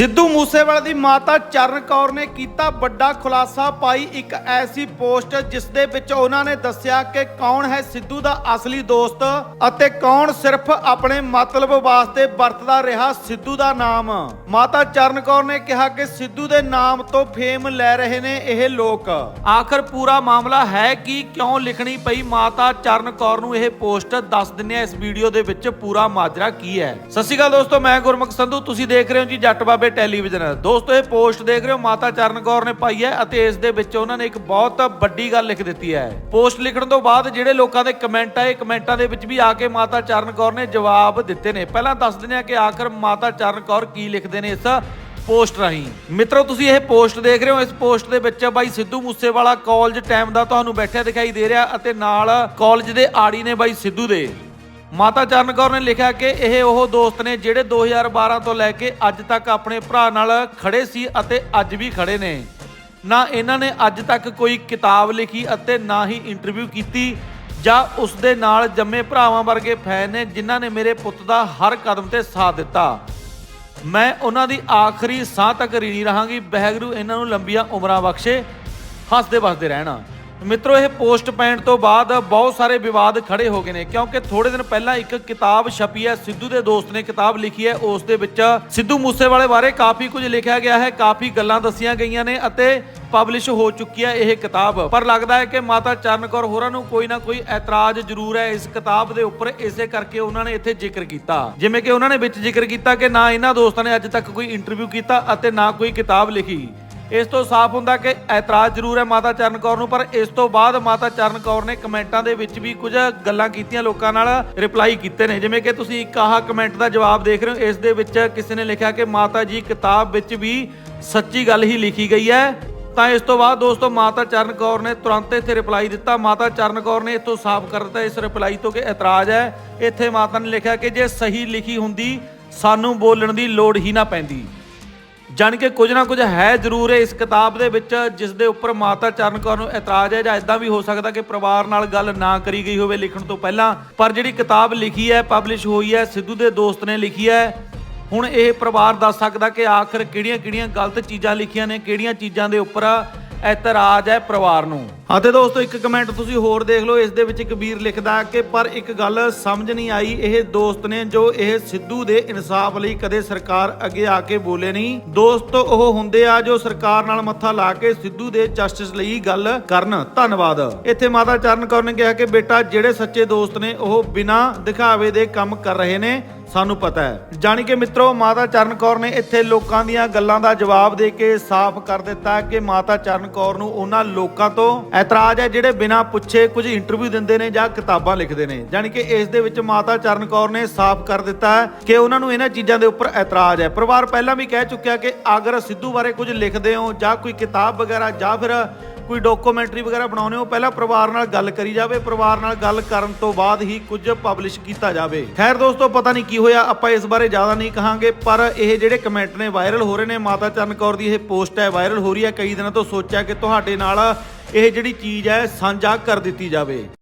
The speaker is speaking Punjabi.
ਸਿੱਧੂ ਮੂਸੇਵਾਲੇ ਦੀ ਮਾਤਾ ਚਰਨ ਕੌਰ ਨੇ ਕੀਤਾ ਵੱਡਾ ਖੁਲਾਸਾ ਪਾਈ ਇੱਕ ਐਸੀ ਪੋਸਟ, ਜਿਸ ਦੇ ਵਿੱਚ ਉਹਨਾਂ ਨੇ ਦੱਸਿਆ ਕਿ ਕੌਣ ਹੈ ਸਿੱਧੂ ਦਾ ਅਸਲੀ ਦੋਸਤ ਅਤੇ ਕੌਣ ਸਿਰਫ ਆਪਣੇ ਮਤਲਬ ਵਾਸਤੇ ਵਰਤਦਾ ਰਿਹਾ ਸਿੱਧੂ ਦਾ ਨਾਮ। ਮਾਤਾ ਚਰਨ ਕੌਰ ਨੇ ਕਿਹਾ ਕਿ ਸਿੱਧੂ ਦੇ ਨਾਮ ਤੋਂ ਫੇਮ ਲੈ ਰਹੇ ਨੇ ਇਹ ਲੋਕ। ਆਖਰ ਪੂਰਾ ਮਾਮਲਾ ਹੈ ਕਿ ਕਿਉਂ ਲਿਖਣੀ ਪਈ ਮਾਤਾ ਚਰਨ ਕੌਰ ਨੂੰ ਇਹ ਪੋਸਟ? ਦੱਸ ਦਿੰਨੇ ਆ ਇਸ ਵੀਡੀਓ ਦੇ ਵਿੱਚ ਪੂਰਾ ਮਾਜਰਾ ਕੀ ਹੈ। ਸਤਿ ਸ਼੍ਰੀ ਅਕਾਲ ਦੋਸਤੋ, ਮੈਂ ਗੁਰਮੁਖ ਸੰਧੂ, ਤੁਸੀਂ ਦੇਖ ਰਹੇ ਹੋ ਜੀ ਜੱਟ ਬਾਬੇ ਟੈਲੀਵਿਜ਼ਨ। ਦੋਸਤੋ, ਇਹ ਪੋਸਟ ਦੇਖ ਰਹੇ ਹੋ, ਮਾਤਾ ਚਰਨ ਕੌਰ ਨੇ ਪਾਈ ਹੈ ਅਤੇ ਇਸ ਦੇ ਵਿੱਚ ਉਹਨਾਂ ਨੇ ਇੱਕ ਬਹੁਤ ਵੱਡੀ ਗੱਲ ਲਿਖ ਦਿੱਤੀ ਹੈ। ਪੋਸਟ ਲਿਖਣ ਤੋਂ ਬਾਅਦ ਜਿਹੜੇ ਲੋਕਾਂ ਦੇ ਕਮੈਂਟ ਆਏ, ਕਮੈਂਟਾਂ ਦੇ ਵਿੱਚ ਵੀ ਆ ਕੇ ਮਾਤਾ ਚਰਨ ਕੌਰ ਨੇ ਜਵਾਬ ਦਿੱਤੇ ਨੇ। ਪਹਿਲਾਂ ਦੱਸ ਦਿੰਦੇ ਆ ਕਿ ਆਖਰ ਮਾਤਾ ਚਰਨ ਕੌਰ ਕੀ ਲਿਖਦੇ ਨੇ ਇਸ ਪੋਸਟ ਰਾਹੀਂ। ਮਿੱਤਰੋ, ਤੁਸੀਂ ਇਹ ਪੋਸਟ ਦੇਖ ਰਹੇ ਹੋ, ਇਸ ਪੋਸਟ ਦੇ ਵਿੱਚ ਬਾਈ ਸਿੱਧੂ ਮੂਸੇਵਾਲਾ ਕਾਲਜ ਟਾਈਮ ਦਾ ਤੁਹਾਨੂੰ ਬੈਠਿਆ ਦਿਖਾਈ ਦੇ ਰਿਹਾ ਅਤੇ ਨਾਲ ਕਾਲਜ ਦੇ ਆੜੀ ਨੇ ਬਾਈ ਸਿੱਧੂ ਦੇ। ਮਾਤਾ ਚਰਨ ਕੌਰ ਨੇ ਲਿਖਿਆ ਕਿ ਇਹ ਉਹ ਦੋਸਤ ਨੇ ਜਿਹੜੇ 2012 ਤੋਂ ਲੈ ਕੇ ਅੱਜ ਤੱਕ ਆਪਣੇ ਭਰਾ ਨਾਲ ਖੜੇ ਸੀ ਅਤੇ ਅੱਜ ਵੀ ਖੜੇ ਨੇ। ਨਾ ਇਹਨਾਂ ਨੇ ਅੱਜ ਤੱਕ ਕੋਈ ਕਿਤਾਬ ਲਿਖੀ ਅਤੇ ਨਾ ਹੀ ਇੰਟਰਵਿਊ ਕੀਤੀ ਜਾਂ ਉਸ ਦੇ ਨਾਲ ਜੰਮੇ ਭਰਾਵਾਂ ਵਰਗੇ ਫੈਨ ਨੇ ਜਿਨ੍ਹਾਂ ਨੇ ਮੇਰੇ ਪੁੱਤ ਦਾ ਹਰ ਕਦਮ ਤੇ ਸਾਥ ਦਿੱਤਾ। ਮੈਂ ਉਹਨਾਂ ਦੀ ਆਖਰੀ ਸਾਹ ਤੱਕ ਰੀਣੀ ਰਹਾਂਗੀ। ਬਹਿਗਰੂ, ਇਹਨਾਂ ਨੂੰ ਲੰਬੀਆਂ ਉਮਰਾਂ ਬਖਸ਼ੇ। ਹੱਸਦੇ ਵਸਦੇ ਰਹਿਣਾ। ਮਿੱਤਰੋ, ਇਹ ਪੋਸਟ ਪੈਣ ਤੋਂ ਬਾਅਦ ਬਹੁਤ ਸਾਰੇ ਵਿਵਾਦ ਖੜੇ ਹੋ ਗਏ ਨੇ, ਕਿਉਂਕਿ ਥੋੜੇ ਦਿਨ ਪਹਿਲਾਂ ਇੱਕ ਕਿਤਾਬ ਛਪੀ ਹੈ, ਸਿੱਧੂ ਦੇ ਦੋਸਤ ਨੇ ਕਿਤਾਬ ਲਿਖੀ ਹੈ, ਉਸ ਦੇ ਵਿੱਚ ਸਿੱਧੂ ਮੂਸੇਵਾਲੇ ਬਾਰੇ ਕਾਫੀ ਕੁਝ ਲਿਖਿਆ ਗਿਆ ਹੈ, ਕਾਫੀ ਗੱਲਾਂ ਦੱਸੀਆਂ ਗਈਆਂ ਨੇ ਅਤੇ ਪਬਲਿਸ਼ ਹੋ ਚੁੱਕੀ ਹੈ ਇਹ ਕਿਤਾਬ। ਪਰ ਲੱਗਦਾ ਹੈ ਕਿ ਮਾਤਾ ਚਰਨ ਕੌਰ ਹੋਰਾਂ ਨੂੰ ਕੋਈ ਨਾ ਕੋਈ ਐਤਰਾਜ਼ ਜ਼ਰੂਰ ਹੈ, ਇਸ ਕਿਤਾਬ ਦੇ ਉੱਪਰ, ਇਸੇ ਕਰਕੇ ਉਹਨਾਂ ਨੇ ਇੱਥੇ ਜ਼ਿਕਰ ਕੀਤਾ। ਜਿਵੇਂ ਕਿ ਉਹਨਾਂ ਨੇ ਵਿੱਚ ਜ਼ਿਕਰ ਕੀਤਾ ਕਿ ਨਾ ਇਹਨਾਂ ਦੋਸਤਾਂ ਨੇ ਅੱਜ ਤੱਕ ਕੋਈ ਇੰਟਰਵਿਊ ਕੀਤਾ ਅਤੇ ਨਾ ਕੋਈ ਕਿਤਾਬ ਲਿਖੀ। ਇਸ ਤੋਂ ਸਾਫ਼ ਹੁੰਦਾ ਕਿ ਐਤਰਾਜ਼ ਜ਼ਰੂਰ ਹੈ ਮਾਤਾ ਚਰਨ ਕੌਰ ਨੂੰ, ਪਰ ਇਸ ਤੋਂ ਬਾਅਦ ਮਾਤਾ ਚਰਨ ਕੌਰ ਨੇ ਕਮੈਂਟਾਂ ਦੇ ਵਿੱਚ ਵੀ ਕੁਝ ਗੱਲਾਂ ਕੀਤੀਆਂ, ਲੋਕਾਂ ਨਾਲ ਰਿਪਲਾਈ ਕੀਤੇ ਨੇ। ਜਿਵੇਂ ਕਿ ਤੁਸੀਂ ਇੱਕ ਆਹ ਕਮੈਂਟ ਦਾ ਜਵਾਬ ਦੇਖ ਰਹੇ ਹੋ, ਇਸ ਦੇ ਵਿੱਚ ਕਿਸੇ ਨੇ ਲਿਖਿਆ ਕਿ ਮਾਤਾ ਜੀ ਕਿਤਾਬ ਵਿੱਚ ਵੀ ਸੱਚੀ ਗੱਲ ਹੀ ਲਿਖੀ ਗਈ ਹੈ। ਤਾਂ ਇਸ ਤੋਂ ਬਾਅਦ ਦੋਸਤੋ ਮਾਤਾ ਚਰਨ ਕੌਰ ਨੇ ਤੁਰੰਤ ਇੱਥੇ ਰਿਪਲਾਈ ਦਿੱਤਾ। ਮਾਤਾ ਚਰਨ ਕੌਰ ਨੇ ਇਥੋਂ ਸਾਫ਼ ਕਰ ਦਿੱਤਾ ਇਸ ਰਿਪਲਾਈ ਤੋਂ ਕਿ ਇਤਰਾਜ਼ ਹੈ। ਇੱਥੇ ਮਾਤਾ ਨੇ ਲਿਖਿਆ ਕਿ ਜੇ ਸਹੀ ਲਿਖੀ ਹੁੰਦੀ, ਸਾਨੂੰ ਬੋਲਣ ਦੀ ਲੋੜ ਹੀ ਨਾ ਪੈਂਦੀ। ਜਾਣ ਕੇ ਕੁਝ ਨਾ ਕੁਝ ਹੈ ਜ਼ਰੂਰ ਹੈ ਇਸ ਕਿਤਾਬ ਦੇ ਵਿੱਚ, ਜਿਸ ਦੇ ਉੱਪਰ ਮਾਤਾ ਚਰਨ ਕੌਰ ਨੂੰ ਇਤਰਾਜ਼ ਹੈ ਜਾਂ ਇਦਾਂ ਵੀ ਹੋ ਸਕਦਾ ਕਿ ਪਰਿਵਾਰ ਨਾਲ ਗੱਲ ਨਾ ਕਰੀ ਗਈ ਹੋਵੇ ਲਿਖਣ ਤੋਂ ਪਹਿਲਾਂ। ਪਰ ਜਿਹੜੀ ਕਿਤਾਬ ਲਿਖੀ ਹੈ ਪਬਲਿਸ਼ ਹੋਈ ਹੈ, ਸਿੱਧੂ ਦੇ ਦੋਸਤ ਨੇ ਲਿਖੀ ਹੈ, ਹੁਣ ਇਹ ਪਰਿਵਾਰ ਦੱਸ ਸਕਦਾ ਕਿ ਆਖਰ ਕਿਹੜੀਆਂ-ਕਿਹੜੀਆਂ ਗਲਤ ਚੀਜ਼ਾਂ ਲਿਖੀਆਂ ਨੇ, ਕਿਹੜੀਆਂ ਚੀਜ਼ਾਂ ਦੇ ਉੱਪਰ ਇਤਰਾਜ਼ ਹੈ ਪਰਿਵਾਰ ਨੂੰ। ਹਾਂ, ਤੇ ਦੋਸਤੋ, ਇੱਕ ਕਮੈਂਟ ਤੁਸੀਂ ਹੋਰ ਦੇਖ ਲਓ, ਇਸ ਦੇ ਵਿੱਚ ਇੱਕ ਲਿਖਦਾ ਕਿ ਪਰ ਇੱਕ ਗੱਲ ਸਮਝ ਨਹੀਂ ਆਈ, ਇਹ ਦੋਸਤ ਨੇ ਜੋ ਇਹ ਸਿੱਧੂ ਦੇ ਇਨਸਾਫ ਲਈ ਕਦੇ ਸਰਕਾਰ ਅੱਗੇ ਆ ਕੇ ਬੋਲੇ ਨਹੀਂ। ਦੋਸਤ ਉਹ ਹੁੰਦੇ ਆ ਜੋ ਸਰਕਾਰ ਨਾਲ ਮੱਥਾ ਲਾ ਕੇ ਸਿੱਧੂ ਦੇ ਜਸਟਿਸ ਲਈ ਗੱਲ ਕਰਨ। ਧੰਨਵਾਦ। ਇੱਥੇ ਮਾਤਾ ਚਰਨ ਕੌਰ ਨੇ ਕਿਹਾ ਕਿ ਬੇਟਾ, ਜਿਹੜੇ ਸੱਚੇ ਦੋਸਤ ਨੇ, ਉਹ ਬਿਨਾਂ ਦਿਖਾਵੇ ਦੇ ਕੰਮ ਕਰ ਰਹੇ ਨੇ ਸਾਨੂੰ ਪਤਾ ਹੈ। ਜਾਣੀ ਕਿ ਮਿੱਤਰੋ, ਮਾਤਾ ਚਰਨ ਕੌਰ ਨੇ ਇੱਥੇ ਲੋਕਾਂ ਦੀਆਂ ਗੱਲਾਂ ਦਾ ਜਵਾਬ ਦੇ ਕੇ ਸਾਫ਼ ਕਰ ਦਿੱਤਾ ਕਿ ਮਾਤਾ ਚਰਨ ਕੌਰ ਨੂੰ ਉਹਨਾਂ ਲੋਕਾਂ ਤੋਂ ਐਤਰਾਜ ਹੈ ਜਿਹੜੇ ਬਿਨਾਂ ਪੁੱਛੇ ਕੁਝ ਇੰਟਰਵਿਊ ਦਿੰਦੇ ਨੇ ਜਾਂ ਕਿਤਾਬਾਂ ਲਿਖਦੇ ਨੇ। ਜਾਣੀ ਕਿ ਇਸ ਦੇ ਵਿੱਚ ਮਾਤਾ ਚਰਨ ਕੌਰ ਨੇ ਸਾਫ਼ ਕਰ ਦਿੱਤਾ ਕਿ ਉਹਨਾਂ ਨੂੰ ਇਹਨਾਂ ਚੀਜ਼ਾਂ ਦੇ ਉੱਪਰ ਐਤਰਾਜ ਹੈ। ਪਰਿਵਾਰ ਪਹਿਲਾਂ ਵੀ ਕਹਿ ਚੁੱਕਿਆ ਕਿ ਅਗਰ ਸਿੱਧੂ ਬਾਰੇ ਕੁਝ ਲਿਖਦੇ ਹੋ ਜਾਂ ਕੋਈ ਕਿਤਾਬ ਵਗੈਰਾ ਜਾਂ ਫਿਰ ਕੋਈ ਡਾਕੂਮੈਂਟਰੀ ਵਗੈਰਾ ਬਣਾਉਨੇ ਹੋ, ਪਹਿਲਾਂ ਪਰਿਵਾਰ ਨਾਲ ਗੱਲ ਕਰੀ ਜਾਵੇ, ਪਰਿਵਾਰ ਨਾਲ ਗੱਲ ਕਰਨ ਤੋਂ ਬਾਅਦ ਹੀ ਕੁਝ ਪਬਲਿਸ਼ ਕੀਤਾ ਜਾਵੇ। ਖੈਰ ਦੋਸਤੋ, ਪਤਾ ਨਹੀਂ ਕੀ ਹੋਇਆ, ਆਪਾਂ ਇਸ ਬਾਰੇ ਜ਼ਿਆਦਾ ਨਹੀਂ ਕਹਾਂਗੇ, ਪਰ ਇਹ ਜਿਹੜੇ ਕਮੈਂਟ ਨੇ ਵਾਇਰਲ ਹੋ ਰਹੇ ਨੇ, ਮਾਤਾ ਚਰਨ ਕੌਰ ਦੀ ਇਹ ਪੋਸਟ ਹੈ ਵਾਇਰਲ ਹੋ ਰਹੀ ਹੈ, ਕਈ ਦਿਨਾਂ ਤੋਂ ਸੋਚਿਆ ਕਿ ਤੁਹਾਡੇ ਨਾਲ ਇਹ ਜਿਹੜੀ ਚੀਜ਼ ਹੈ, ਸਾਂਝਾ ਕਰ ਦਿੱਤੀ ਜਾਵੇ।